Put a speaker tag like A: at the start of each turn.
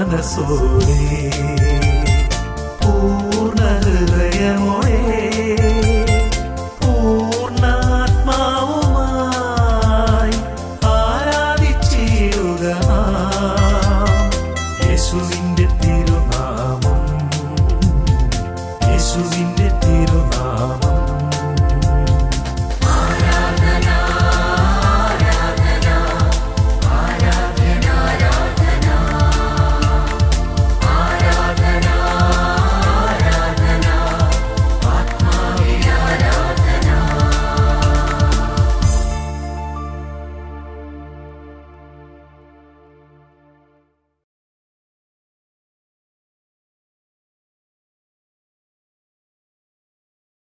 A: മനസ്സോടെ പൂർണ ഹൃദയമോടെ പൂർണാത്മാവുമായി ആരാധിച്ചിടുക യേശുവിന്റെ തിരുനാമം യേശുവിന്റെ തിരുനാമം